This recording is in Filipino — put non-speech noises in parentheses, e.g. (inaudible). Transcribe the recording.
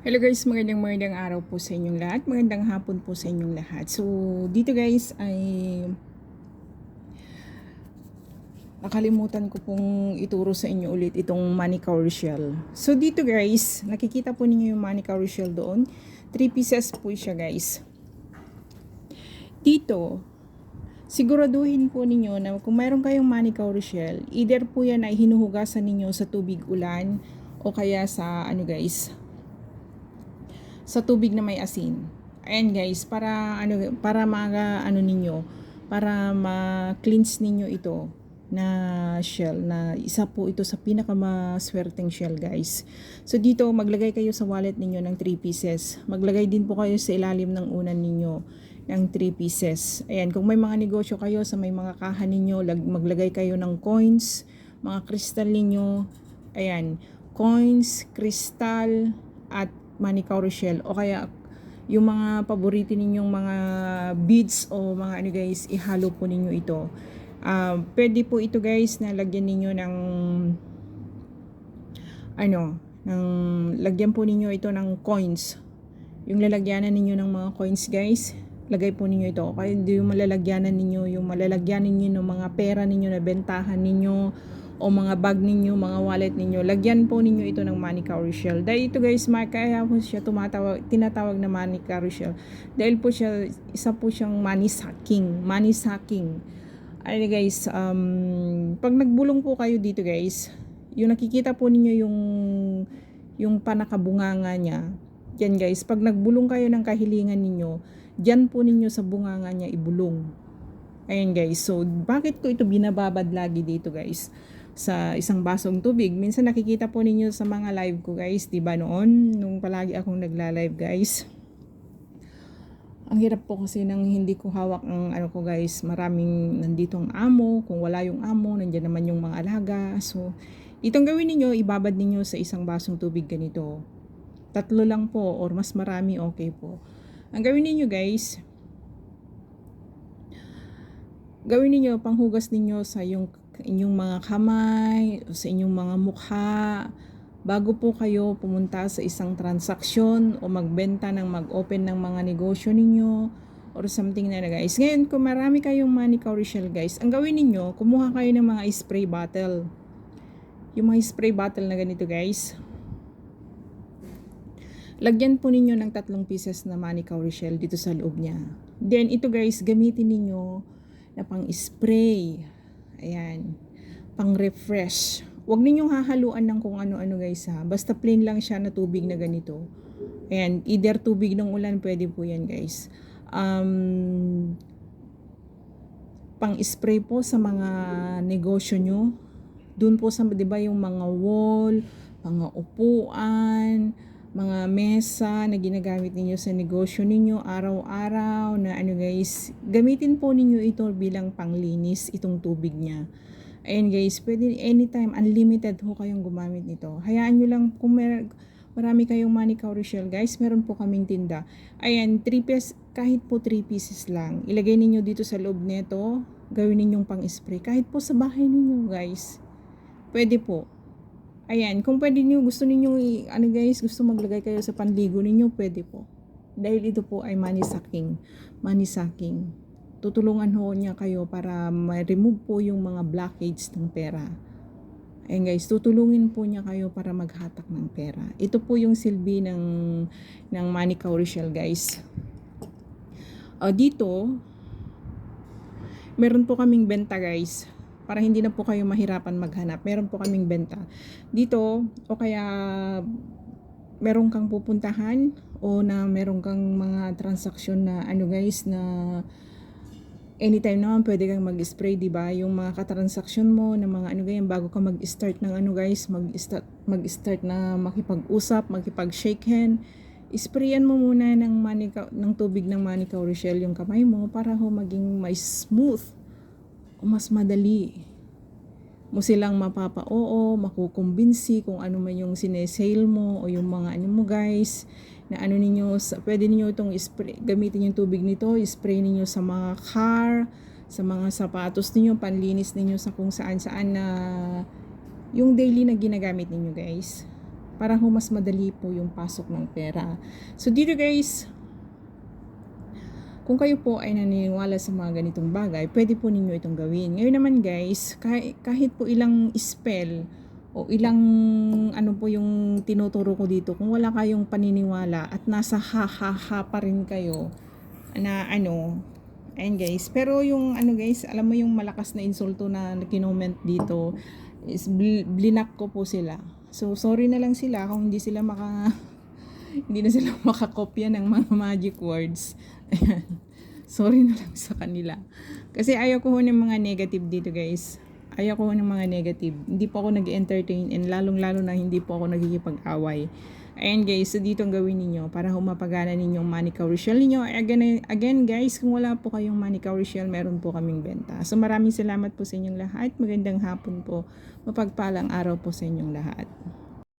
Hello guys, magandang magandang araw po sa inyong lahat. Magandang hapon po sa inyong lahat. So, dito guys ay nakalimutan ko pong ituro sa inyo ulit itong Manicure Shell. So, dito guys, nakikita po ninyo yung Manicure Shell doon. 3 pieces po siya guys. Dito, siguraduhin po ninyo na kung mayroon kayong Manicure Shell, either po yan ay hinuhugasan ninyo sa tubig ulan o kaya sa ano guys, sa tubig na may asin. Ayan guys, para ano para maga ano ninyo, para ma-cleanse ninyo ito na shell na isa po ito sa pinakamaswerteng shell guys. So dito maglagay kayo sa wallet ninyo ng 3 pieces. Maglagay din po kayo sa ilalim ng unan ninyo ng 3 pieces. Ayan, kung may mga negosyo kayo sa may mga kaha ninyo, lag, maglagay kayo ng coins, mga crystal ninyo. Ayan, coins, crystal, at manicure shell o kaya yung mga paborito ninyong mga beads o mga ano guys, ihalo po ninyo ito. Uh, pwede po ito guys na lagyan ninyo ng ano, ng lagyan po ninyo ito ng coins. Yung lalagyanan ninyo ng mga coins guys, lagay po ninyo ito. Hindi yung malalagyanan ninyo, yung malalagyanan ninyo ng mga pera ninyo na bentahan ninyo o mga bag ninyo, mga wallet ninyo, lagyan po ninyo ito ng money shell. Dahil ito guys, kaya po siya tumatawag, tinatawag na money shell. Dahil po siya, isa po siyang money sucking, money sucking. Ano guys, um, pag nagbulong po kayo dito guys, yung nakikita po ninyo yung yung panakabunganga niya, yan guys, pag nagbulong kayo ng kahilingan ninyo, dyan po ninyo sa bunganga niya ibulong. Ayan guys, so bakit ko ito binababad lagi dito guys? Sa isang basong tubig. Minsan nakikita po ninyo sa mga live ko guys, 'di ba noon nung palagi akong nagla-live guys. Ang hirap po kasi nang hindi ko hawak ang ano ko guys, maraming nandito ang amo, kung wala yung amo, nandiyan naman yung mga alaga. So, itong gawin niyo, ibabad niyo sa isang basong tubig ganito. Tatlo lang po or mas marami okay po. Ang gawin niyo guys, gawin niyo panghugas ninyo sa yung inyong mga kamay, sa inyong mga mukha, bago po kayo pumunta sa isang transaksyon o magbenta ng mag-open ng mga negosyo ninyo or something na na guys. Ngayon, kung marami kayong money shell guys, ang gawin ninyo, kumuha kayo ng mga spray bottle. Yung mga spray bottle na ganito guys. Lagyan po ninyo ng tatlong pieces na money shell dito sa loob niya. Then ito guys, gamitin ninyo na pang spray Ayan. Pang-refresh. Huwag ninyong hahaluan ng kung ano-ano guys ha. Basta plain lang siya na tubig na ganito. Ayan. Either tubig ng ulan, pwede po yan guys. Um, pang-spray po sa mga negosyo nyo. Doon po sa, di ba, yung mga wall, mga upuan, mga mesa na ginagamit ninyo sa negosyo ninyo araw-araw na ano guys, gamitin po ninyo ito bilang panglinis itong tubig niya. Ayan guys, pwede anytime, unlimited ho kayong gumamit nito. Hayaan nyo lang kung mer marami kayong manicure shell guys, meron po kaming tinda. Ayan, 3 pieces, kahit po 3 pieces lang. Ilagay ninyo dito sa loob nito, gawin ninyong pang-spray. Kahit po sa bahay ninyo guys. Pwede po. Ayan, kung pwede niyo, gusto niyo ano guys, gusto maglagay kayo sa panligo ninyo, pwede po. Dahil ito po ay. Money sucking. Tutulungan ho niya kayo para ma-remove po yung mga blockage ng pera. Ayan guys, tutulungin po niya kayo para maghatak ng pera. Ito po yung silbi ng, ng money shell guys. Uh, dito, meron po kaming benta guys para hindi na po kayo mahirapan maghanap. Meron po kaming benta. Dito, o kaya meron kang pupuntahan o na meron kang mga transaksyon na ano guys na anytime naman pwede kang mag-spray, 'di ba? Yung mga katransaksyon mo na mga ano ganyan bago ka mag-start ng ano guys, mag-start mag-start na makipag-usap, makipag-shake hand, isprayan mo muna ng manika, ng tubig ng manica Rochelle yung kamay mo para ho maging may smooth o mas madali mo silang mapapa-oo, makukumbinsi kung ano man yung sinesale mo o yung mga ano mo guys na ano ninyo, pwede niyo itong spray, gamitin yung tubig nito, spray niyo sa mga car, sa mga sapatos niyo, panlinis niyo sa kung saan saan na yung daily na ginagamit ninyo guys. para ho mas madali po yung pasok ng pera. So dito guys, kung kayo po ay naniniwala sa mga ganitong bagay, pwede po ninyo itong gawin. Ngayon naman guys, kahit, kahit po ilang spell o ilang ano po yung tinuturo ko dito, kung wala kayong paniniwala at nasa ha-ha-ha pa rin kayo na ano, ayun guys. Pero yung ano guys, alam mo yung malakas na insulto na kinoment dito is bl- blinak ko po sila. So sorry na lang sila kung hindi sila maka (laughs) hindi na sila makakopya ng mga magic words. (laughs) Sorry na lang sa kanila. Kasi ayaw ko ng mga negative dito guys. Ayaw ko ng mga negative. Hindi po ako nag-entertain and lalong-lalo na hindi po ako nagkikipag-away. Ayan guys, so dito ang gawin ninyo para humapagana ninyong cowrie ninyo. Again, again guys, kung wala po kayong cowrie meron po kaming benta. So maraming salamat po sa inyong lahat. Magandang hapon po. Mapagpalang araw po sa inyong lahat.